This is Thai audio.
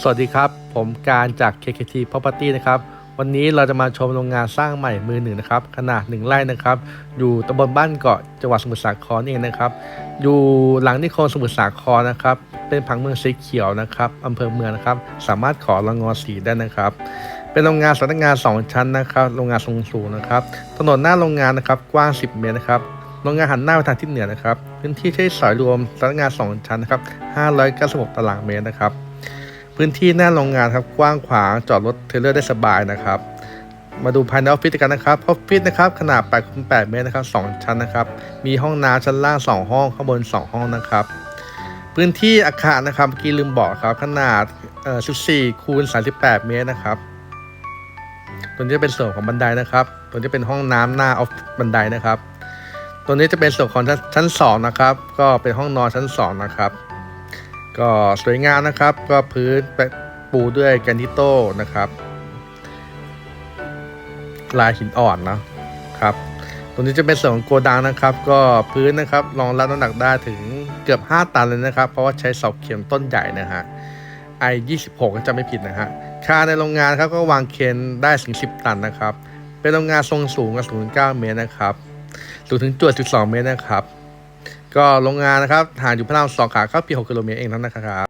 สวัสดีครับ ผมการจาก KKT Property นะครับ วันนี้เราจะมาชมโรงงานสร้างใหม่มือหนึ่งนะครับ ขนาดหนึ่งไร่นะครับ อยู่ตำบลบ้านเกาะจังหวัดสมุทรสาครนี่เองนะครับ อยู่หลังนิคมสมุทรสาครนะครับ เป็นผังเมืองสีเขียวนะครับอำเภอเมืองนะครับ สามารถขอรางงอสีได้นะครับ เป็นโรงงานสำนักงาน 2 ชั้นนะครับ โรงงานทรงสูงนะครับ ถนนหน้าโรงงานนะครับ กว้าง 10 เมตรนะครับโรงงานหันหน้าไปทางทิศเหนือนะครับ พื้นที่ใช้สอยรวมสำนักงาน 2 ชั้นนะครับ596ตารางเมตรนะครับ พื้นที่หน้าโรงงานครับกว้างขวางจอดรถเทเลอร์ได้สบายนะครับ มาดูภายในออฟฟิศกันนะครับออฟฟิศนะครับขนาด8คูณ8เมตรนะครับ2ชั้นนะครับ มีห้องน้ำชั้นล่าง 2 ห้องข้างบน 2 ห้องนะครับ พื้นที่อาคารนะครับเมื่อกี้ลืมบอกครับขนาดเอ่อ14คูณ38 เมตรนะครับตัวนี้จะเป็นส่วนของบันไดนะครับ ตัวนี้เป็นห้องน้ำหน้าออฟบันไดนะครับ ตัวนี้จะเป็นส่วนของชั้นชั้นสองนะครับ ก็เป็นห้องนอนชั้นสองนะครับ ก็สวยงามนะครับ ก็พื้นปูด้วยแกรนิโต้นะครับ ลายหินอ่อนนะครับตรงนี้จะเป็นส่วนของโกดังนะครับ ก็พื้นนะครับรองรับน้ำหนักได้ถึงเกือบ 5 ตันเลยนะครับ เพราะว่าใช้เสาเข็มต้นใหญ่นะฮะ i 26ก็จะไม่ผิดนะฮะค่าในโรงงานครับก็วางเคนได้ถึง10 ตันนะครับ เป็นโรงงานทรงสูงกับสูง9เมตรนะครับสูงถึงจวด12 เมตรนะครับ ก็โรงงานนะครับห่างอยู่พระรามสองขาเข้าเพียง6กิโลเมตรเองเท่านั้นนะครับ